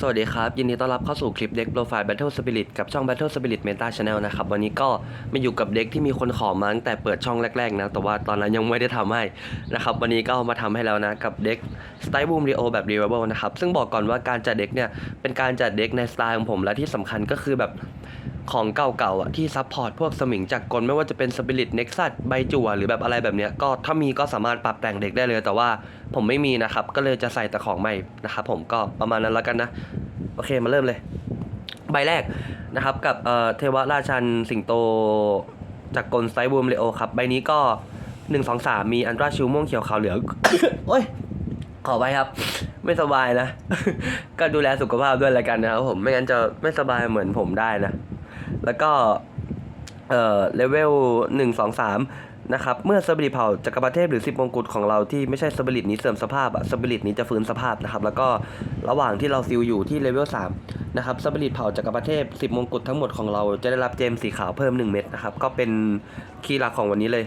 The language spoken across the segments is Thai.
สวัสดีครับ ยินดีต้อนรับเข้าสู่คลิปเด็กโปรไฟล์ Battle Spirit กับช่อง Battle Spirit Meta Channel นะครับ วันนี้ก็มาอยู่กับเด็กที่มีคนขอมาตั้งแต่เปิดช่องแรก ๆ นะ แต่ว่าตอนนั้นยังไม่ได้ทำให้นะครับ วันนี้ก็เอามาทำให้แล้วนะ กับเด็ก Style Boom Rio แบบ r e v i v a l นะครับ ซึ่งบอกก่อนว่าการจัดเด็กเนี่ย เป็นการจัดเด็กในสไตล์ของผมและที่สำคัญก็คือแบบ ของเก่าๆอะที่ซัพพอร์ตพวกสมิงจากกลไม่ว่าจะเป็นสปิริตเน็กซัสใบจั่วหรือแบบอะไรแบบเนี้ยก็ถ้ามีก็สามารถปรับแต่งเด็กได้เลย แต่ว่าผมไม่มีนะครับ ก็เลยจะใส่แต่ของใหม่นะครับผมก็ประมาณนั้นแล้วกันนะ โอเคมาเริ่มเลย ใบแรกนะครับกับเอ่อเทวราชันสิงโตจากกลไซบูมเลโอครับ ใบนี้ก็1 2 3มีอันตราชิวม่วงเขียวขาวเหลืองโอ้ยขอไปครับ ไม่สบายนะ ก็ดูแลสุขภาพด้วยแล้วกันนะครับผมไม่งั้นจะไม่สบายเหมือนผมได้นะ แล้วก็เอ่อเลเวลหนึ่งสองสามนะครับ เมื่อสปิริตเผาจักรพรรดิเทพหรือสิบมงกุฎของเราที่ไม่ใช่สปิริตนี้เสื่อมสภาพอะสปิริตนี้จะฟื้นสภาพนะครับ แล้วก็ระหว่างที่เราซิลอยู่ที่เลเวลสามนะครับสปิริตเผาจักรพรรดิเทพสิบมงกุฎทั้งหมดของเราจะได้รับเจมสีขาวเพิ่มหนึ่งเม็ดนะครับ ก็เป็นคีย์หลักของวันนี้เลย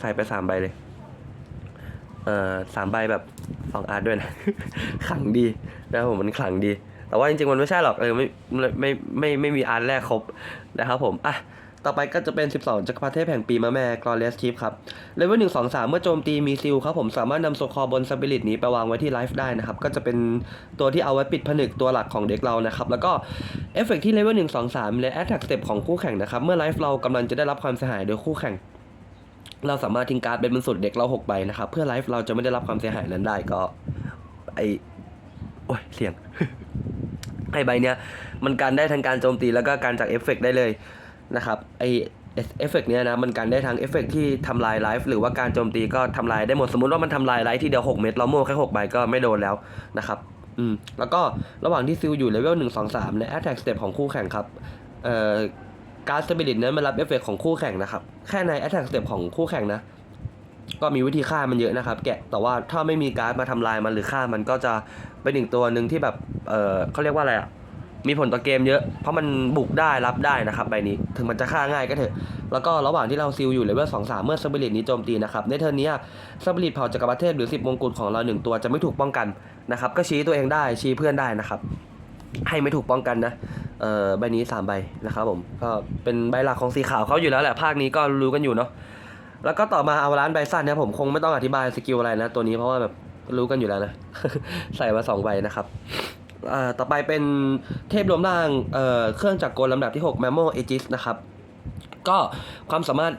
ใส่ไปสามใบเลย เอ่อสามใบแบบสองอาร์ตด้วยนะ ขลังดีนะครับผมมันขลังดี แต่ว่าจริงๆมันไม่ใช่หรอกเออไม่ไม่ไม่ไม่ไม่มีอาร์ตแรกครบนะครับผมอะต่อไปก็จะเป็น 12 จักรพรรดิเทพแห่งปีมะแม่ Glorious Chief ครับ เลเวล1 2 3 เมื่อโจมตีมีซิลครับผมสามารถนำโซคอบนสปิริตนี้ไปวางไว้ที่ไลฟ์ได้นะครับ ก็จะเป็นตัวที่เอาไว้ปิดผนึกตัวหลักของเด็กเรานะครับ แล้วก็เอฟเฟกที่เลเวล1 2 3 และ Attack Step ของคู่แข่งนะครับ เมื่อไลฟ์เรากำลังจะได้รับความเสียหายโดยคู่แข่ง เราสามารถทิ้งการ์ดเป็นบนสุดเด็กเราหกใบนะครับเพื่อไลฟ์เราจะไม่ได้รับความเสียหายนั้นได้ก็ไอโอ้ยเสียง ไอใบเนี้ยมันการได้ทั้งการโจมตีแล้วก็การจากเอฟเฟกต์ได้เลยนะครับไอเอฟเฟกต์เนี้ยนะมันการได้ทั้งเอฟเฟกต์ที่ทำลายไลฟ์หรือว่าการโจมตีก็ทำลายได้หมดสมมติว่ามันทำลายไลฟ์ที่เดียว6เม็ดเราโม่แค่6ใบก็ไม่โดนแล้วนะครับอืมแล้วก็ระหว่างที่ซิลอยู่เลเวล1 2 3ใน Attack Step ของคู่แข่งครับเอ่อการสปิริตนั้นมันรับเอฟเฟกของคู่แข่งนะครับ แค่ใน Attack Step ของคู่แข่งนะ ก็มีวิธีฆ่ามันเยอะนะครับ แกะแต่ว่าถ้าไม่มีการ์ดมาทำลายมันหรือฆ่ามันก็จะเป็นอีกตัวหนึ่งที่แบบเออเขาเรียกว่าอะไรอะมีผลต่อเกมเยอะ เพราะมันบุกได้รับได้นะครับใบนี้ถึงมันจะฆ่าง่ายก็เถอะ แล้วก็ระหว่างที่เราซิลอยู่เลเวลสองสามเมื่อสปิริตนี้โจมตีนะครับในเทิร์นนี้สปิริตเผ่าจักรพรรดิเทพหรือสิบมงกุฎของเราหนึ่งตัวจะไม่ถูกป้องกันนะครับก็ชี้ตัวเองได้ชี้เพื่อนได้นะครับ ให้ไม่ถูกป้องกันนะเอ่อใบนี้สามใบนะครับผมก็เป็นใบหลักของสีขาวเขาอยู่แล้วแหละภาคนี้ก็รู้กันอยู่เนาะ แล้วก็ต่อมาเอาร้านไบซันเนี่ยผมคงไม่ต้องอธิบายสกิลอะไรนะ ตัวนี้เพราะว่าแบบรู้กันอยู่แล้วนะ ใส่มาสองใบนะครับต่อไปเป็นเทพรวมร่างเเครื่องจักรกลลำดับที่ 6 m a m o Aegis นะครับ ก็ความสามารถ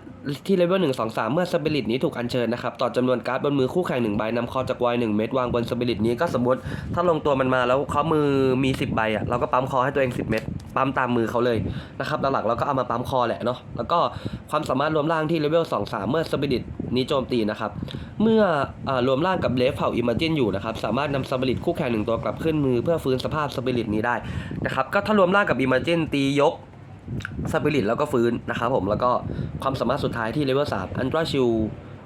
ที่เลเวล1 2 3 เมื่อสปิริตนี้ถูกอัญเชิญนะครับ ต่อจำนวนการ์ดบนมือคู่แข่งหนึ่งใบนำคอจากวายหนึ่งเม็ดวางบนสปิริตนี้ก็สมมติถ้าลงตัวมันมาแล้วเขามือมี 10 ใบอะเราก็ปั๊มคอให้ตัวเอง 10 เม็ดปั๊มตามมือเขาเลยนะครับหลักๆเราก็เอามาปั๊มคอแหละเนาะแล้วก็ความสามารถรวมร่างที่เลเวล2 3 เมื่อสปิริตนี้โจมตีนะครับเมื่อเออรวมร่างกับเลฟเผ่าอิมเมจินอยู่นะครับสามารถนำสปิริตคู่แข่งหนึ่งตัวกลับขึ้นมือเพื่อฟื้นสภาพสปิริตนี้ได้นะครับก็ถ้ารวมร่างกับอิมเมจินตียก สปิริตแล้วก็ฟื้นนะครับผมแล้วก็ความสามารถสุดท้ายที่เลเวล3อันตราชิล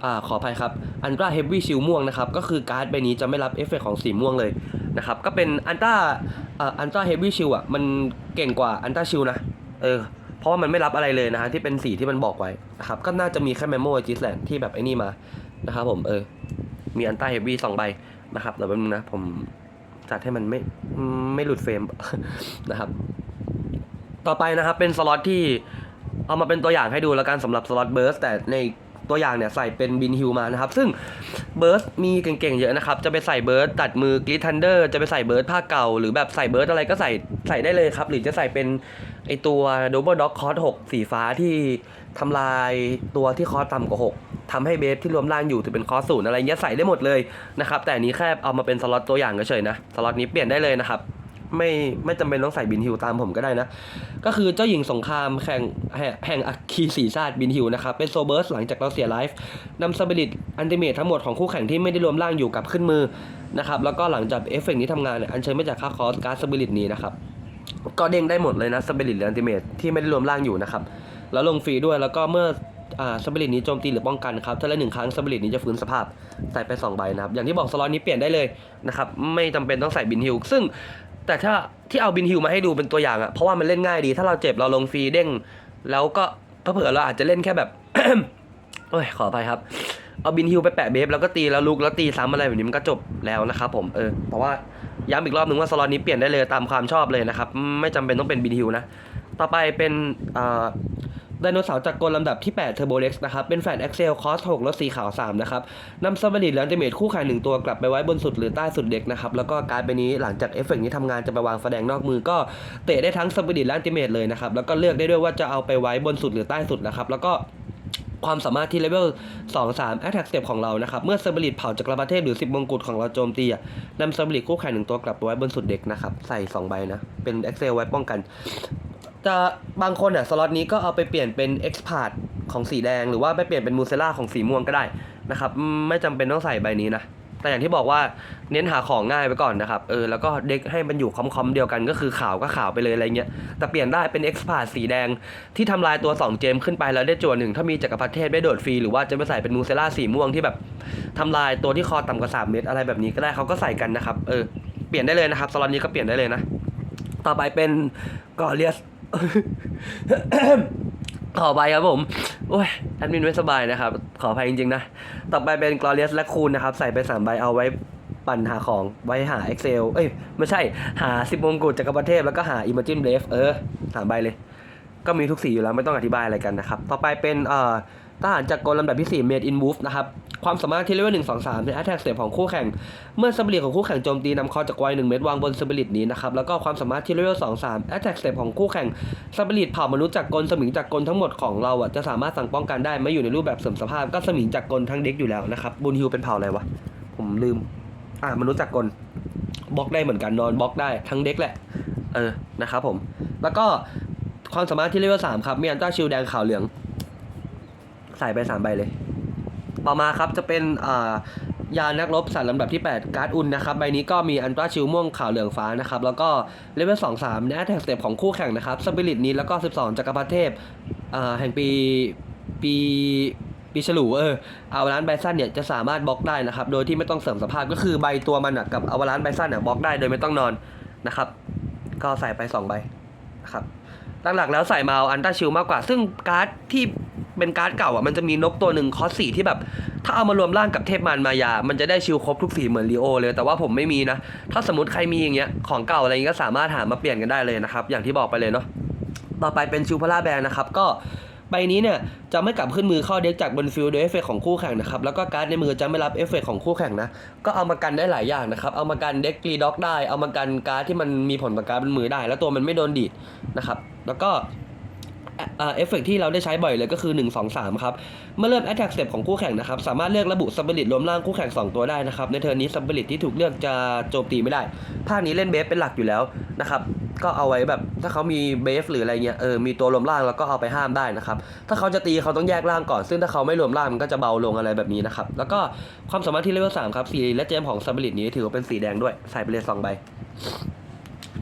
อ่าขออภัยครับอันตราเฮฟวี่ชิลม่วงนะครับก็คือการ์ดใบนี้จะไม่รับเอฟเฟกต์ของสีม่วงเลยนะครับก็เป็นอันตราอ่าอันตราเฮฟวี่ชิลอะมันเก่งกว่าอันตราชิลนะเออเพราะว่ามันไม่รับอะไรเลยนะฮะที่เป็นสีที่มันบอกไว้นะครับก็น่าจะมีแค่เมโมจิสแลนที่แบบไอ้นี่มานะครับผมเออมีอันตราเฮฟวี่สองใบนะครับเดี๋ยวแป๊บนึงนะผมจัดให้มันไม่ไม่หลุดเฟรมนะครับ ต่อไปนะครับเป็นสล็อตที่เอามาเป็นตัวอย่างให้ดูแล้วกันสำหรับสล็อตเบิร์สแต่ในตัวอย่างเนี่ยใส่เป็นบินฮิวมานะครับ ซึ่งเบิร์สมีเก่งๆเยอะนะครับ จะไปใส่เบิร์สตัดมือกริทันเดอร์จะไปใส่เบิร์สภาเก่า หรือแบบใส่เบิร์สอะไรก็ใส่ใส่ได้เลยครับ หรือจะใส่เป็นไอตัวโดเบิลด็อกคอร์สหกสีฟ้าที่ทำลายตัวที่คอร์สต่ำกว่าหกทำให้เบสที่รวมร่างอยู่ถือเป็นคอร์สศูนย์อะไรเงี้ยใส่ได้หมดเลยนะครับแต่อันนี้แค่เอามาเป็นสล็อตตัวอย่างเฉยๆนะสล็อตนี้เปลี่ยนได้เลยนะครับ ไม่ไม่จำเป็นต้องใส่บินฮิวตามผมก็ได้นะ ก็คือเจ้าหญิงสงครามแข่งแห่งแห่งอัคคีสีชาติบินฮิวนะครับ เป็นโซเบิร์สหลังจากเราเสียไลฟ์นำสปิริตอันติเมททั้งหมดของคู่แข่งที่ไม่ได้รวมร่างอยู่กับขึ้นมือนะครับแล้วก็หลังจากเอฟเฟกต์นี้ทำงานเนี่ยอัญเชิญมาจากค่าคอสการ์ดสปิริตนี้นะครับก็เด้งได้หมดเลยนะสปิริตหรืออันติเมทที่ไม่ได้รวมร่างอยู่นะครับแล้วลงฟรีด้วยแล้วก็เมื่ออ่าสปิริตนี้โจมตีหรือป้องกันครับถ้าละหนึ่งครั้งสปิริตนี้จะฟื้นสภาพใส่ไปสองใบนะครับ อย่างที่บอกสล็อตนี้เปลี่ยนได้เลยนะครับ ไม่จำเป็นต้องใส่บินฮิวซึ่ง แต่ถ้าที่เอาบินฮิวมาให้ดูเป็นตัวอย่างอะเพราะว่ามันเล่นง่ายดี ถ้าเราเจ็บเราลงฟรีเด้ง แล้วก็เผื่อเราอาจจะเล่นแค่แบบ โอ้ยขออภัยครับ เอาบินฮิวไปแปะเบฟแล้วก็ตีแล้วลุกแล้วตีซ้ำอะไรแบบนี้มันก็จบแล้วนะครับผมเออแต่ว่าย้ำอีกรอบนึงว่าสล็อตนี้เปลี่ยนได้เลยตามความชอบเลยนะครับ ไม่จำเป็นต้องเป็นบินฮิวนะ ต่อไปเป็นอ่า ไดโนเสาร์จากกลลำดับที่8 Turbo Rex นะครับ เป็นแฟน Excel Cross 6ลดสีขาว 3 นะครับนำซัมบริและอันติเมทคู่แข่งหนึ่งตัวกลับไปไว้บนสุดหรือใต้สุดเด็กนะครับ แล้วก็การดใบนี้หลังจากเอฟเฟกต์นี้ทำงานจะไปวางแสดงนอกมือก็เตะได้ทั้งซัมบริและอันติเมทเลยนะครับ แล้วก็เลือกได้ด้วยว่าจะเอาไปไว้บนสุดหรือใต้สุดนะครับ แล้วก็ความสามารถที่เลเวล 2 3 Attack Step ของเรานะครับ เมื่อซัมบริดเผาจากกระประเทศหรือ 10มงกุฎของเราโจมตีนำซัมบริดคู่แข่งหนึ่งตัวกลับไปไว้บนสุดเด็กนะครับ ใส่ 2 ใบนะ เป็น Excel ไว้ป้องกัน จะบางคนอะสล็อตนี้ก็เอาไปเปลี่ยนเป็น X p a r t ของสีแดง หรือว่าไปเปลี่ยนเป็นมูเซล่าของสีม่วงก็ได้นะครับไม่จำเป็นต้องใส่ใบนี้นะแต่อย่างที่บอกว่าเน้นหาของง่ายไปก่อนนะครับเออแล้วก็เด็กให้มันอยู่คอมๆเดียวกันก็คือขาวก็ขาวไปเลยอะไรเงี้ยแต่เปลี่ยนได้เป็น X p a r t สีแดง ที่ทำลายตัว 2 เจมขึ้นไปแล้วได้จั่วหนึ่งถ้ามีจักรพรรดิเทพได้โดดฟรีหรือว่าจะไปใส่เป็นมูเซล่าสีม่วงที่แบบทำลายตัวที่คอต่ำกว่า3เมตรอะไรแบบนี้ก็ได้เขาก็ใส่กันนะครับเออเปลี่ยนได้เลยนะครับสล็อตนี้ก็เปลี่ยนได้เลยนะต่อไปเป็นกอเลียส ขอไปครับผม โอ้ย แอดมินไม่สบายนะครับ ขออภัยจริงๆนะ ต่อไปเป็น Glorious และคูณนะครับ ใส่ไป3ใบเอาไว้ปั่นหาของไว้หา Excel เอ้ย ไม่ใช่หา10มงกุฎจักรพรรดิเทพแล้วก็หา Imagine Brave เออสามใบเลย ก็มีทุกสีอยู่แล้วไม่ต้องอธิบายอะไรกันนะครับ ต่อไปเป็นเอ่อทหารจากกลลำดับที่ 4 Made in Wolf นะครับ ความสามารถที่เลเวล1 2 3ใน Attack Step ของคู่แข่ง เมื่อสปิริตของคู่แข่งโจมตีนำคอจากไวหนึ่งเม็ดวางบนสปิริตนี้นะครับ แล้วก็ความสามารถที่เลเวล2 3 Attack Step ของคู่แข่งสปิริตเผ่ามนุษย์จากกลสมิงจากกลทั้งหมดของเราอะจะสามารถสั่งป้องกันได้ไม่อยู่ในรูปแบบเสริมสภาพ ก็สมิงจากกลทั้งเด็กอยู่แล้วนะครับบุญฮิวเป็นเผ่าอะไรวะผมลืม อ่ามนุษย์จากกลบล็อกได้เหมือนกันนอนบล็อกได้ทั้งเด็กแหละ เออนะครับผม แล้วก็ความสามารถที่เลเวลสามครับมีอันต้าชิลแดงขาวเหลือง ใส่ไปสามใบเลย ต่อมาครับจะเป็นยานักรบสัตว์ลำดับที่ 8 การ์ดอุนนะครับใบนี้ก็มีอันตราชิลม่วงขาวเหลืองฟ้านะครับแล้วก็เลเวล2 3ในแอตแทกสเต็ปของคู่แข่งนะครับสปิริตนี้แล้วก็ 12จักรพรรดิเทพแห่งปีปีปีฉลูเอออาวาลานไบซันเนี่ยจะสามารถบล็อกได้นะครับโดยที่ไม่ต้องเสริมสภาพก็คือใบตัวมันอะกับอาวาลานไบซันเนี่ยบล็อกได้โดยไม่ต้องนอนนะครับก็ใส่ไป2ใบนะครับหลักๆแล้วใส่มาอาอันต้าชิลมากกว่า ซึ่งการ์ดที่ เป็นการ์ดเก่าอะมันจะมีนกตัวหนึ่งคอสสีที่แบบ ถ้าเอามารวมร่างกับเทพมารมายา มันจะได้ชิลครบทุกสีเหมือนลีโอเลย แต่ว่าผมไม่มีนะ ถ้าสมมติใครมีอย่างเงี้ยของเก่าอะไรเงี้ยก็สามารถหามาเปลี่ยนกันได้เลยนะครับ อย่างที่บอกไปเลยเนาะต่อไปเป็นชิลพาราแบนนะครับก็ใบนี้เนี่ยจะไม่กลับขึ้นมือเข้าเด็กจากบนฟิลด์โดยเอฟเฟกของคู่แข่งนะครับแล้วก็การ์ดในมือจะไม่รับเอฟเฟกของคู่แข่งนะก็เอามากันได้หลายอย่างนะครับเอามากันเด็กรีด็อกได้ เอามากันการ์ดที่มันมีผลต่อการ์ดบนมือได้ แล้วตัวมันไม่โดนดีดนะครับแล้วก็ เอฟเฟกที่เราได้ใช้บ่อยเลยก็คือ 1 2 3 ครับ เมื่อเริ่ม Attack Step ของคู่แข่งนะครับ สามารถเลือกระบุสัมบริตรวมร่างคู่แข่ง 2 ตัวได้นะครับ ในเทอร์นนี้สัมบริตที่ถูกเลือกจะโจมตีไม่ได้ ภาคนี้เล่นเบฟเป็นหลักอยู่แล้วนะครับก็เอาไว้แบบถ้าเขามีเบฟหรืออะไรเงี้ยเออมีตัวรวมร่างแล้วก็เอาไปห้ามได้นะครับถ้าเขาจะตีเขาต้องแยกร่างก่อน ซึ่งถ้าเขาไม่รวมร่างมันก็จะเบาลงอะไรแบบนี้นะครับแล้วก็ความสามารถที่เลเวล3ครับสีและเจมของสัมบริตนี้ถือว่าเป็นสีแดงด้วยใส่ไปเลยสองใบ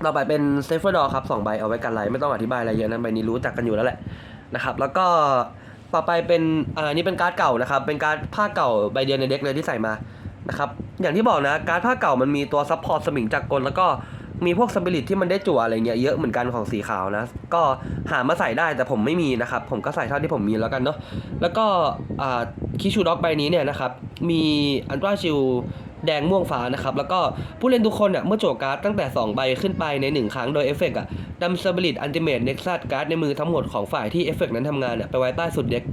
ต่อไปเป็นเซฟเฟอร์ดอครับสองใบเอาไว้กันไรไม่ต้องอธิบายอะไรเยอะนะใบนี้รู้จักกันอยู่แล้วแหละนะครับ แล้วก็ต่อไปเป็นอ่านี่เป็นการ์ดเก่านะครับ เป็นการ์ดผ้าเก่าใบเดียวในเด็กเลยที่ใส่มานะครับอย่างที่บอกนะการ์ดผ้าเก่ามันมีตัวซัพพอร์ตสมิงจากกลแล้วก็มีพวกสปิริตที่มันได้จั่วอะไรเงี้ยเยอะเหมือนกันของสีขาวนะ ก็หามาใส่ได้แต่ผมไม่มีนะครับ ผมก็ใส่เท่าที่ผมมีแล้วกันเนาะแล้วก็อ่าคิชูด็อกใบนี้เนี่ยนะครับมีอันตราชิล แดงม่วงฟ้านะครับ แล้วก็ผู้เล่นทุกคนอะเมื่อโจการ์ดตั้งแต่ 2 ใบขึ้นไปใน 1 ครั้งโดยเอฟเฟกต์อะนำสปิริตอันติเมตเน็กซัสการ์ดในมือทั้งหมดของฝ่ายที่เอฟเฟกต์นั้นทำงานอะไปไว้ใต้สุดเด็ก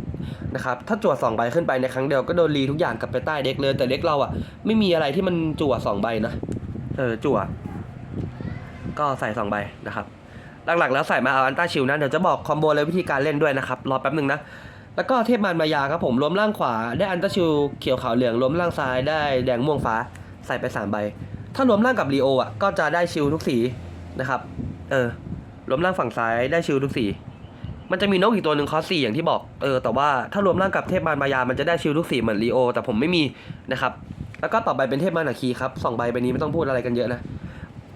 นะครับถ้าจั่ว2ใบขึ้นไปในครั้งเดียวก็โดนรีทุกอย่างกลับไปใต้เด็กเลย แต่เด็กเราอะไม่มีอะไรที่มันจั่ว2ใบนะเออจั่ว ก็ใส่2ใบนะครับหลักๆแล้วใส่มาเอาอันต้าชิลนะเดี๋ยวจะบอกคอมโบและวิธีการเล่นด้วยนะครับรอแป๊บหนึ่งนะ แล้วก็เทพมารมายาครับผมรวมร่างขวาได้อันตชิลเขียวขาวเหลืองรวมร่างซ้ายได้แดงม่วงฟ้าใส่ไป3ใบ ถ้ารวมร่างกับลีโออะก็จะได้ชิลทุกสีนะครับ เออรวมร่างฝั่งซ้ายได้ชิลทุกสี มันจะมีนกอีกตัวหนึ่งคอสสี่อย่างที่บอก เออ แต่ว่าถ้ารวมร่างกับเทพมารมายา มันจะได้ชิลทุกสีเหมือนลีโอ แต่ผมไม่มีนะครับ แล้วก็ต่อไปเป็นเทพมารนาคีครับสองใบใบนี้ไม่ต้องพูดอะไรกันเยอะนะ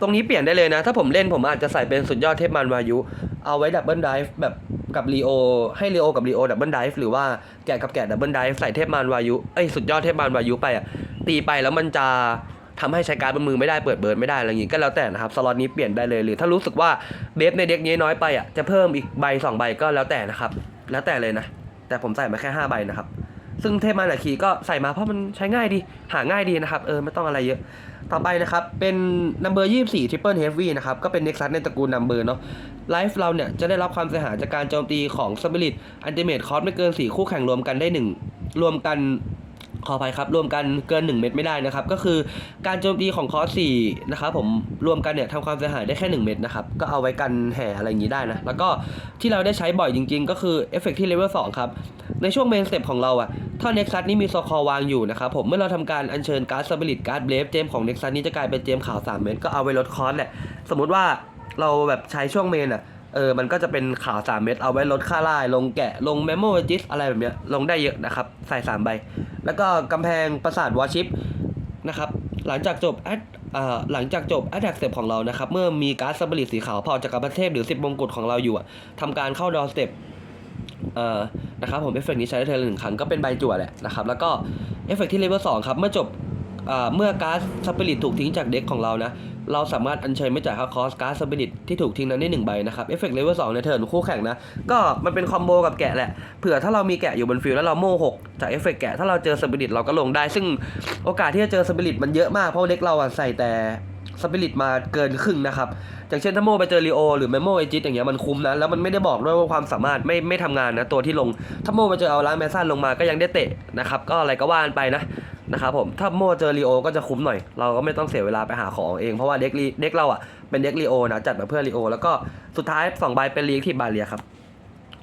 ตรงนี้เปลี่ยนได้เลยนะ ถ้าผมเล่นผมอาจจะใส่เป็นสุดยอดเทพมารวายุ เอาไว้ดับเบิลไดฟ์แบบกับลีโอให้ลีโอกับลีโอดับเบิลไดฟ์หรือว่าแกะกับแกะดับเบิลไดฟ์ใส่เทพมารวายุเอ้ยสุดยอดเทพมารวายุไปอะตีไปแล้วมันจะทำให้ใช้การบนมือไม่ได้เปิดเบิร์ดไม่ได้อะไรอย่างงี้ก็แล้วแต่นะครับสล็อตนี้เปลี่ยนได้เลยหรือถ้ารู้สึกว่าเบฟในเด็กนี้น้อยไปอะจะเพิ่มอีกใบสองใบก็แล้วแต่นะครับ แล้วแต่เลยนะ แต่ผมใส่มาแค่ห้าใบนะครับซึ่งเทพมานาคีก็ใส่มาเพราะมันใช้ง่ายดีหาง่ายดีนะครับเออไม่ต้องอะไรเยอะ ต่อไปนะครับ เป็น number 24 triple heavy นะครับ ก็เป็น nexus ในตระกูล number เนาะไลฟ์เราเนี่ยจะได้รับความเสียหายจากการโจมตีของ spirit ultimate cost ไม่เกิน 4 คู่แข่งรวมกันได้ 1 รวมกันขออภัยครับ รวมกันเกิน 1 เม็ดไม่ได้นะครับ ก็คือการโจมตีของคอร์ส4นะครับผมรวมกันเนี่ยทำความเสียหายได้แค่ 1 เม็ดนะครับ ก็เอาไว้กันแห่อะไรอย่างนี้ได้นะ แล้วก็ที่เราได้ใช้บ่อยจริง ๆ ก็คือเอฟเฟกที่เลเวล2ครับ ในช่วงเมนสเต็ปของเราอะถ้าเน็กซัสนี้มีโซคอวางอยู่นะครับผมเมื่อเราทำการอัญเชิญการ์ดสปิริตการ์ดเบลฟเจมของเน็กซัสนี้จะกลายเป็นเจมขาว3เม็ดก็เอาไว้ลดคอสแหละสมมุติว่าเราแบบใช้ช่วงเมนอะเออมันก็จะเป็นขาว3เม็ดเอาไว้ลดค่าล่ายลงแกะลงเมมโมจิสอะไรแบบเนี้ยลงได้เยอะนะครับใส่3ใบ แล้วก็กำแพงปราสาทวอชิปนะครับหลังจากจบแอดหลังจากจบแอดแท็กเสร็จของเรานะครับ เมื่อมีการ์ดสปิริตสีขาวพอจากกัปเทพหรือ 10มงกุฎของเราอยู่อะทำการเข้าดอสเต็ป เอ่อนะครับผมเอฟเฟกต์นี้ใช้ได้เทอละหนึ่งครั้งก็เป็นใบจั่วแหละนะครับแล้วก็เอฟเฟกต์ที่เลเวลสองครับเมื่อจบอ่าเมื่อการ์ดสปิริตถูกทิ้งจากเด็กของเรานะ เราสามารถอัญเชิญไม่จ่ายค่าคอสการ์ดสปิริตที่ถูกทิ้งนั้นได้หนึ่งใบนะครับ เอฟเฟกต์เลเวลสองในเทิร์นคู่แข่งนะ ก็มันเป็นคอมโบกับแกะแหละ เผื่อถ้าเรามีแกะอยู่บนฟิลแล้วเราโม่หกจากเอฟเฟกต์แกะ ถ้าเราเจอสปิริตเราก็ลงได้ ซึ่งโอกาสที่จะเจอสปิริตมันเยอะมาก เพราะเด็กเราอะใส่แต่ สปิริตมาเกินครึ่งนะครับอย่างเช่นถ้าโมไปเจอรีโอหรือเมโมเอจิตอย่างเงี้ยมันคุ้มนะแล้วมันไม่ได้บอกด้วยว่าความสามารถไม่ไม่ทำงานนะตัวที่ลงถ้าโมไปเจอเอาล้างแมสซันลงมาก็ยังได้เตะนะครับก็อะไรก็ว่านไปนะนะครับผมถ้าโมเจอรีโอก็จะคุ้มหน่อย เราก็ไม่ต้องเสียเวลาไปหาของเองเพราะว่าเด็กลีเด็กเราอะเป็นเด็กรีโอนะจัดมาเพื่อรีโอแล้วก็สุดท้ายสองใบเป็นลีกที่บาเลียครับ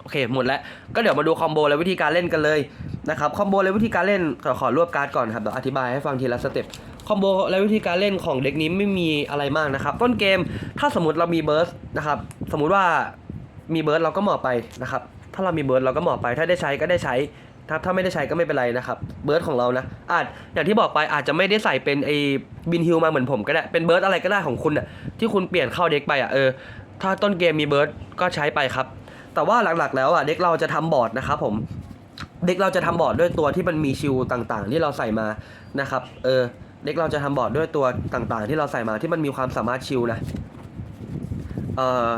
โอเคหมดแล้วก็เดี๋ยวมาดูคอมโบและวิธีการเล่นกันเลยนะครับคอมโบและวิธีการเล่นขอขอรวบการ์ดก่อนครับเดี๋ยวอธิบายให้ฟังทีละสเต็ป คอมโบและวิธีการเล่นของเด็กนี้ไม่มีอะไรมากนะครับ ต้นเกมถ้าสมมติเรามีเบิร์สนะครับ สมมุติว่ามีเบิร์สเราก็หมอบไปนะครับ ถ้าเรามีเบิร์สเราก็หมอบไป ถ้าได้ใช้ก็ได้ใช้ครับถ้าไม่ได้ใช้ก็ไม่เป็นไรนะครับ เบิร์สของเรานะ อาจอย่างที่บอกไปอาจจะไม่ได้ใส่เป็นไอ้บินฮิลมาเหมือนผมก็ได้ เป็นเบิร์สอะไรก็ได้ของคุณอะที่คุณเปลี่ยนเข้าเด็กไปอะเออ ถ้าต้นเกมมีเบิร์สก็ใช้ไปครับ แต่ว่าหลักๆ แล้วอะเด็กเราจะทำบอร์ดนะครับผม เด็กเราจะทำบอร์ดด้วยตัวที่มันมีชิลต่างๆ ที่เราใส่มานะครับ เออ เด็กเราจะทำบอร์ดด้วยตัวต่างๆ ที่เราใส่มาที่มันมีความสามารถชิลนะเอ่อ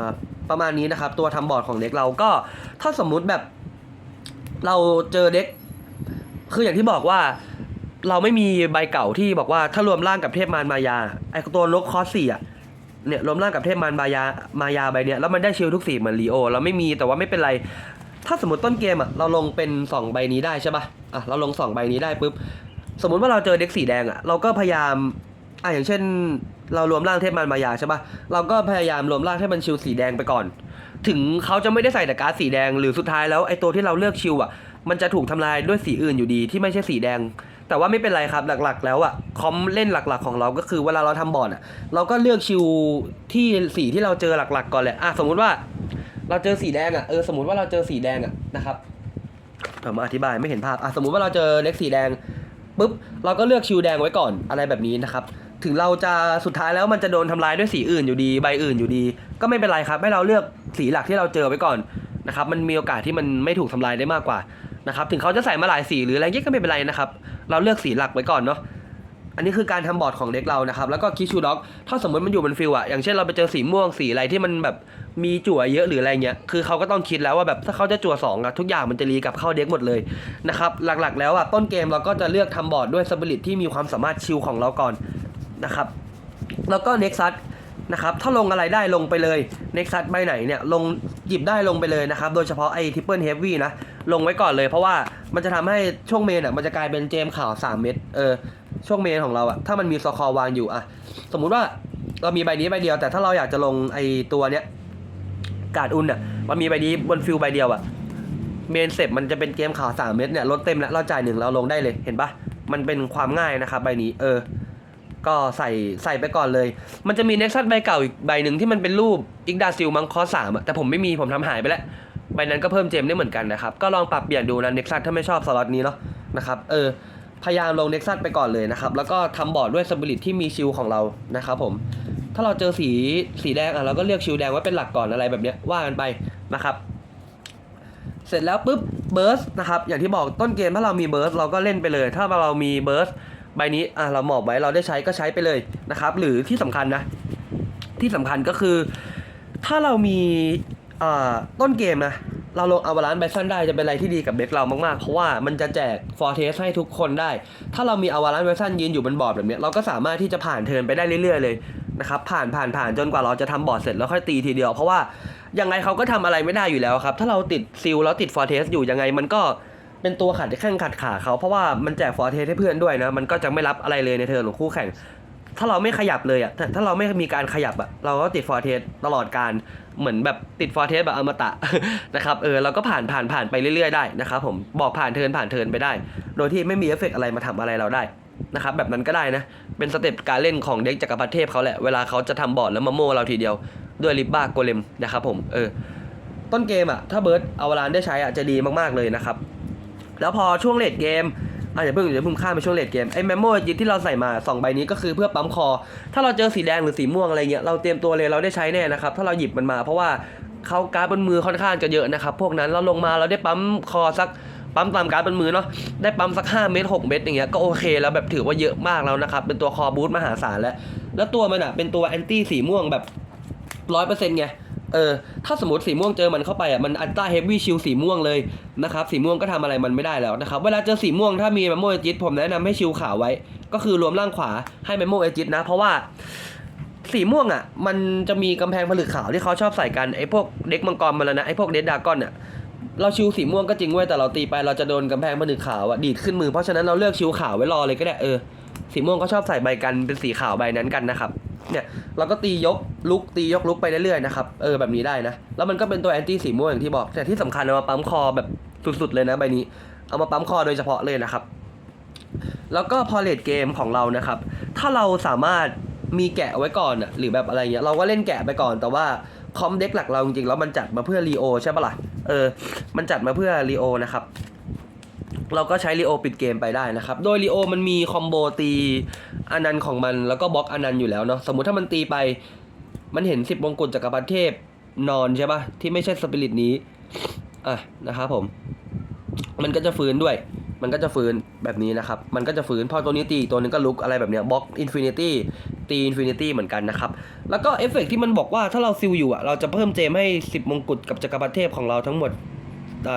ประมาณนี้นะครับ ตัวทำบอร์ดของเด็กเราก็ถ้าสมมุติแบบเราเจอเด็ก คืออย่างที่บอกว่าเราไม่มีใบเก่าที่บอกว่าถ้ารวมร่างกับเทพมารมายาไอตัวนกคอสสี่อะเนี่ยรวมร่างกับเทพมารมายามายาใบเนี้ยแล้วมันได้ชิลทุกสีเหมือนลีโอเราไม่มีแต่ว่าไม่เป็นไร ถ้าสมมติต้นเกมอะเราลงเป็นสองใบนี้ได้ใช่ปะอะเราลงสองใบนี้ได้ปุ๊บ สมมุติว่าเราเจอเด็กสีแดงอะเราก็พยายามอะอย่างเช่น เรารวมร่างเทพมารมายาใช่ปะเราก็พยายามรวมร่างให้มันชิลสีแดงไปก่อน ถึงเขาจะไม่ได้ใส่แต่การ์ดสีแดงหรือสุดท้ายแล้วไอ้ตัวที่เราเลือกชิลอะมันจะถูกทำลายด้วยสีอื่นอยู่ดีที่ไม่ใช่สีแดง แต่ว่าไม่เป็นไรครับหลักๆ แล้วอะคอมเล่นหลักๆ ของเราก็คือเวลาเราทำบอร์ดอะเราก็เลือกชิลที่สีที่เราเจอหลักๆ ก่อนแหละอะสมมุติว่าเราเจอสีแดงอะเออสมมติว่าเราเจอสีแดงอะนะครับผมอธิบายไม่เห็นภาพอะสมมุติว่าเราเจอเล็กสีแดง ปุ๊บเราก็เลือกชิวแดงไว้ก่อนอะไรแบบนี้นะครับ ถึงเราจะสุดท้ายแล้วมันจะโดนทำลายด้วยสีอื่นอยู่ดีใบอื่นอยู่ดี ก็ไม่เป็นไรครับ ให้เราเลือกสีหลักที่เราเจอไว้ก่อนนะครับมันมีโอกาสที่มันไม่ถูกทำลายได้มากกว่านะครับถึงเขาจะใส่มาหลายสีหรืออะไรเงี้ยก็ไม่เป็นไรนะครับ เราเลือกสีหลักไว้ก่อนเนาะ อันนี้คือการทำบอร์ดของเด็กเรานะครับ แล้วก็คิชูด็อก ถ้าสมมติมันอยู่บนฟิลอะอย่างเช่นเราไปเจอสีม่วงสีอะไรที่มันแบบมีจั่วเยอะหรืออะไรเงี้ย คือเขาก็ต้องคิดแล้วว่าแบบถ้าเขาจะจั่วสองอะทุกอย่างมันจะรีกับเข้าเด็กหมดเลยนะครับ หลักๆ แล้วอะต้นเกมเราก็จะเลือกทำบอร์ดด้วยสปิริตที่มีความสามารถชิลของเราก่อนนะครับ แล้วก็เน็กซัสนะครับ ถ้าลงอะไรได้ลงไปเลยเน็กซัสใบไหนเนี่ยลงหยิบได้ลงไปเลยนะครับ โดยเฉพาะไอ้ทิปเปิลเฮฟวี่นะ ลงไว้ก่อนเลยเพราะว่ามันจะทำให้ช่วงเมนอะมันจะกลายเป็นเจมข่าว 3 เม็ดเออ ช่วงเมนของเราอะถ้ามันมีสคอวางอยู่อะสมมุติว่าเรามีใบนี้ใบเดียว แต่ถ้าเราอยากจะลงไอตัวเนี้ยกาดอุ่นอะมันมีใบนี้บนฟิลใบเดียวอะเมนเสร็จมันจะเป็นเกมขาว3เม็ดเนี่ยลดเต็มแล้วเราจ่ายหนึ่งเราลงได้เลยเห็นปะมันเป็นความง่ายนะครับใบนี้เออ ก็ใส่ใส่ไปก่อนเลย มันจะมีเน็กซัสใบเก่าอีกใบหนึ่งที่มันเป็นรูปอิกดาซิลมังคอสสามอะแต่ผมไม่มีผมทำหายไปแล้วใบนั้นก็เพิ่มเจมได้เหมือนกันนะครับ ก็ลองปรับเปลี่ยนดูนะเน็กซัสถ้าไม่ชอบสล็อตนี้เนาะนะครับเออ พยายามลงเน็กซัสไปก่อนเลยนะครับ แล้วก็ทำบอร์ดด้วยสปิริตที่มีชิลของเรานะครับผม ถ้าเราเจอสีสีแดงอะเราก็เลือกชิลแดงไว้เป็นหลักก่อนอะไรแบบเนี้ยว่ากันไปนะครับ เสร็จแล้วปุ๊บเบิร์สนะครับ อย่างที่บอกต้นเกมถ้าเรามีเบิร์สเราก็เล่นไปเลย ถ้าเรามีเบิร์สใบนี้อะเราหมอบไว้เราได้ใช้ก็ใช้ไปเลยนะครับ หรือที่สำคัญนะ ที่สำคัญก็คือ ถ้าเรามีอ่าต้นเกมนะ เราลงอวาลานไบซันได้จะเป็นอะไรที่ดีกับเด็กเรามากๆ เพราะว่ามันจะแจกฟอร์เทสให้ทุกคนได้ ถ้าเรามีอวาลานไบซันยืนอยู่บนบอร์ดแบบนี้เราก็สามารถที่จะผ่านเทิร์นไปได้เรื่อยๆเลยนะครับผ่านผ่านผ่านจนกว่าเราจะทำบอร์ดเสร็จแล้วค่อยตีทีเดียว เพราะว่ายังไงเขาก็ทำอะไรไม่ได้อยู่แล้วครับ ถ้าเราติดซิลแล้วติดฟอร์เทสอยู่ยังไงมันก็เป็นตัวขัดแข้งขัดขาเขาเพราะว่ามันแจกฟอร์เทสให้เพื่อนด้วยนะมันก็จะไม่รับอะไรเลยในเทิร์นของคู่แข่ง ถ้าเราไม่ขยับเลยอะ ถ้าเราไม่มีการขยับอะ เราก็ติดฟอร์เทสตลอดการเหมือนแบบติดฟอร์เทสแบบอมตะนะครับ เออเราก็ผ่านผ่านผ่านไปเรื่อยๆได้นะครับผม บอกผ่านเทินผ่านเทินไปได้ โดยที่ไม่มีเอฟเฟกอะไรมาทำอะไรเราได้นะครับแบบนั้นก็ได้นะ เป็นสเต็ปการเล่นของเด็กจักรพรรดิเทพเขาแหละ เวลาเขาจะทำบอร์ดแล้วมาโม่เราทีเดียว ด้วยลิบบ้าโกเลมนะครับผม เออ ต้นเกมอะ ถ้าเบิร์ดเอาวลานได้ใช้อะจะดีมากๆเลยนะครับ แล้วพอช่วงเลดเกม อะอย่าเพิ่งอย่าเพิ่งข้ามไปช่วงเลดเกมไอ้แมมโมจิที่เราใส่มาสองใบนี้ก็คือเพื่อปั๊มคอ ถ้าเราเจอสีแดงหรือสีม่วงอะไรเงี้ยเราเตรียมตัวเลยเราได้ใช้แน่นะครับถ้าเราหยิบมันมาเพราะว่าเขาการ์ดบนมือค่อนข้างจะเยอะนะครับพวกนั้นเราลงมาเราได้ปั๊มคอสักปั๊มตามการ์ดบนมือเนาะได้ปั๊มสัก 5 เม็ด6เม็ดอย่างเงี้ยก็โอเคแล้วแบบถือว่าเยอะมากแล้วนะครับเป็นตัวคอบูทมหาศาลแล้ว แล้วตัวมันอะเป็นตัวแอนตี้สีม่วงแบบร้อยเปอร์เซ็นต์ไง เออถ้าสมมติสีม่วงเจอมันเข้าไปอะมันอันต้าเฮฟวี่ชิลสีม่วงเลยนะครับสีม่วงก็ทำอะไรมันไม่ได้แล้วนะครับเวลาเจอสีม่วงถ้ามีแมมโมเอจิตผมแนะนำให้ชิลขาวไว้ ก็คือรวมล่างขวาให้แมมโมเอจิตนะ เพราะว่าสีม่วงอะมันจะมีกำแพงผลึกขาวที่เขาชอบใส่กันไอ้พวกเด็กมังกรมาแล้วนะไอ้พวกเด็ดดากอนอะเราชิวสีม่วงก็จริงเว้ยแต่เราตีไปเราจะโดนกำแพงผนึกขาวอะดีดขึ้นมือเพราะฉะนั้นเราเลือกชิวขาวไว้รอเลยก็ได้เออสีม่วงก็ชอบใส่ใบกันเป็นสีขาวใบนั้นกันนะครับ เนี่ยเราก็ตียกลุกตียกลุกไปเรื่อยๆนะครับเออแบบนี้ได้นะ แล้วมันก็เป็นตัวแอนตี้สีม่วงอย่างที่บอก แต่ที่สำคัญเอามาปั๊มคอแบบสุดๆเลยนะใบนี้ เอามาปั๊มคอโดยเฉพาะเลยนะครับ แล้วก็พอเลดเกมของเรานะครับ ถ้าเราสามารถมีแกะไว้ก่อนหรือแบบอะไรเงี้ยเราก็เล่นแกะไปก่อน แต่ว่าคอมเด็กหลักเราจริงๆแล้วมันจัดมาเพื่อรีโอใช่ปะล่ะเออ มันจัดมาเพื่อรีโอนะครับ เราก็ใช้รีโอปิดเกมไปได้นะครับ โดยรีโอมันมีคอมโบตีอนันต์ของมันแล้วก็บล็อกอนันต์อยู่แล้วเนาะ สมมุติถ้ามันตีไป มันเห็นสิบมงกุฎจักรพรรดิเทพนอนใช่ปะที่ไม่ใช่สปิริตนี้ อะนะครับผม มันก็จะฟื้นด้วย มันก็จะฟื้นแบบนี้นะครับ มันก็จะฟื้นพอตัวนี้ตีตัวนึงก็ลุกอะไรแบบเนี้ยบล็อกอินฟินิตี้ตีอินฟินิตี้เหมือนกันนะครับ แล้วก็เอฟเฟกต์ที่มันบอกว่าถ้าเราซิลอยู่อะเราจะเพิ่มเจมให้ 10มงกุฎกับจักรพรรดิเทพของเราทั้งหมด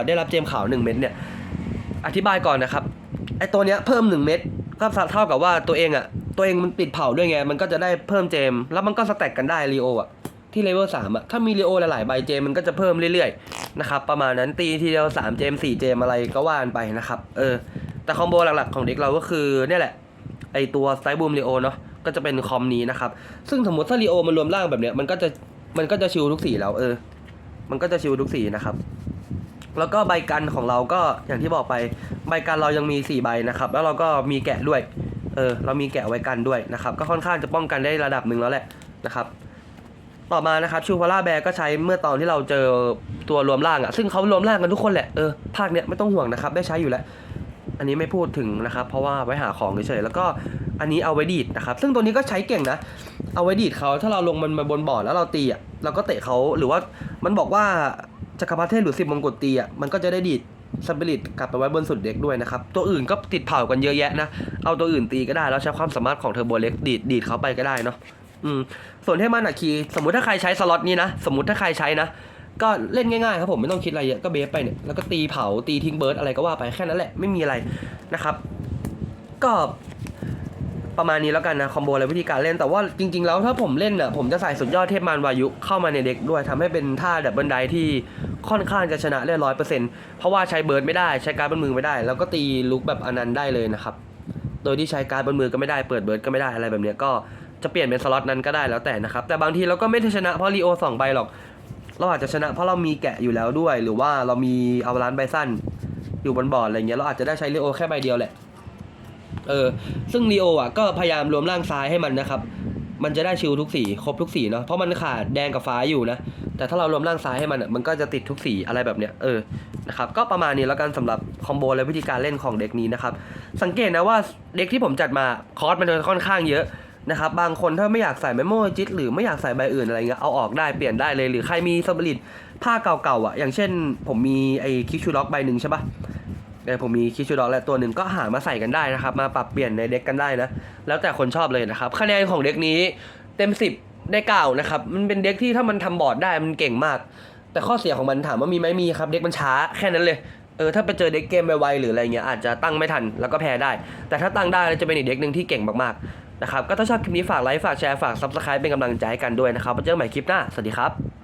ได้รับเจมขาว 1 เม็ดเนี่ย อธิบายก่อนนะครับไอตัวเนี้ยเพิ่ม 1 เม็ดก็เท่ากับว่าตัวเองอะตัวเองมันติดเผาด้วยไง มันก็จะได้เพิ่มเจม แล้วมันก็สแต็กกันได้รีโออะที่เลเวลสามอะถ้ามีรีโอหลายๆใบเจมมันก็จะเพิ่มเรื่อยๆนะครับประมาณนั้นตีทีเดียว3เจม4เจมอะไรก็ว่านไปนะครับเออแต่คอมโบหลักๆของเด็กเราก็คือเนี่ยแหละไอตัวไซบูมรีโอเนาะก็จะเป็นคอมนี้นะครับ ซึ่งสมมติถ้ารีโอมันรวมร่างแบบเนี้ยมันก็จะมันก็จะชิวทุกสีแล้วเออ มันก็จะชิวทุกสีนะครับ แล้วก็ใบกันของเราก็อย่างที่บอกไป ใบกันเรายังมี 4 ใบนะครับ แล้วเราก็มีแกะด้วย เออ เรามีแกะไว้กันด้วยนะครับ ก็ค่อนข้างจะป้องกันได้ระดับหนึ่งแล้วแหละนะครับ ต่อมานะครับชูพาร่าแบร์ก็ใช้เมื่อตอนที่เราเจอตัวรวมร่างอะซึ่งเขารวมร่างกันทุกคนแหละ เออ ภาคเนี้ยไม่ต้องห่วงนะครับ ได้ใช้อยู่แล้ว อันนี้ไม่พูดถึงนะครับ เพราะว่าไว้หาของเฉยๆ แล้วก็อันนี้เอาไว้ดีดนะครับ ซึ่งตัวนี้ก็ใช้เก่งนะ เอาไว้ดีดเขาถ้าเราลงมันมาบนบอร์ดแล้วเราตีอะ เราก็เตะเขาหรือว่ามันบอกว่า จักรพรรดิเทพหรือสิบมงกุฎตีอะมันก็จะได้ดีดสปิริตกลับไปไว้บนสุดเด็กด้วยนะครับ ตัวอื่นก็ติดเผากันเยอะแยะนะ เอาตัวอื่นตีก็ได้ แล้วใช้ความสามารถของเทอร์โบเล็กดีดดีดเขาไปก็ได้เนาะอืมส่วนเทพมันอะคี สมมุติถ้าใครใช้สล็อตนี้นะ สมมติถ้าใครใช้นะ ก็เล่นง่ายๆครับผมไม่ต้องคิดอะไรเยอะก็เบฟไปเนี่ยแล้วก็ตีเผาตีทิ้งเบิร์ดอะไรก็ว่าไปแค่นั้นแหละไม่มีอะไรนะครับ ก็ ประมาณนี้แล้วกันนะคอมโบและวิธีการเล่นแต่ว่าจริง ๆ แล้วถ้าผมเล่นอะผมจะใส่สุดยอดเทพมารวายุเข้ามาในเด็กด้วยทำให้เป็นท่าดับเบิลไดที่ค่อนข้างจะชนะได้ร้อยเปอร์เซ็นต์เพราะว่าใช้เบิร์ดไม่ได้ใช้การบนมือไม่ได้ แล้วก็ตีลุกแบบอนันต์ได้เลยนะครับโดยที่ใช้การบนมือก็ไม่ได้เปิดเบิร์ดก็ไม่ได้อะไรแบบเนี้ยก็จะเปลี่ยนเป็นสล็อตนั้นก็ได้แล้วแต่นะครับแต่บางทีเราก็ไม่ได้ชนะเพราะรีโอสองใบหรอกเราอาจจะชนะเพราะเรามีแกะอยู่แล้วด้วย หรือว่าเรามีเอาล้านใบสั้นอยู่บนบอร์ดอะไรเงี้ยเราอาจจะได้ใช้รีโอแค่ใบเดียวแหละ เออ ซึ่งรีโออะก็พยายามรวมร่างซ้ายให้มันนะครับ มันจะได้ชิลทุกสีครบทุกสีเนาะ เพราะมันขาดแดงกับฟ้าอยู่นะ แต่ถ้าเรารวมร่างซ้ายให้มันอะมันก็จะติดทุกสีอะไรแบบเนี้ย เออ นะครับ ก็ประมาณนี้แล้วกันสำหรับคอมโบและวิธีการเล่นของเด็กนี้นะครับ สังเกตนะว่าเด็กที่ผมจัดมาคอร์สมันจะค่อนข้างเยอะนะครับบางคนถ้าไม่อยากใส่เมมโมจิตหรือไม่อยากใส่ใบอื่นอะไรเงี้ยเอาออกได้เปลี่ยนได้เลยหรือใครมีสปิริตผ้าเก่าๆอะอย่างเช่น ผมมีไอ้คิกชูล็อกใบหนึ่งใช่ปะ เออผมมีคิชูดอกและตัวหนึ่งก็หามาใส่กันได้นะครับ มาปรับเปลี่ยนในเด็กกันได้นะ แล้วแต่คนชอบเลยนะครับ คะแนนของเด็กนี้เต็ม 10 ได้เก้านะครับ มันเป็นเด็กที่ถ้ามันทำบอร์ดได้มันเก่งมาก แต่ข้อเสียของมันถามว่ามีไหมมีครับ เด็กมันช้าแค่นั้นเลย เออถ้าไปเจอเด็กเกมไวๆหรืออะไรเงี้ยอาจจะตั้งไม่ทันแล้วก็แพ้ได้ แต่ถ้าตั้งได้จะเป็นอีกเด็กหนึ่งที่เก่งมากๆนะครับ ก็ถ้าชอบคลิปนี้ฝากไลค์ฝากแชร์ฝากซับสไครป์เป็นกำลังใจให้กันด้วยนะครับเจอกันใหม่คลิปหน้า สวัสดีครับ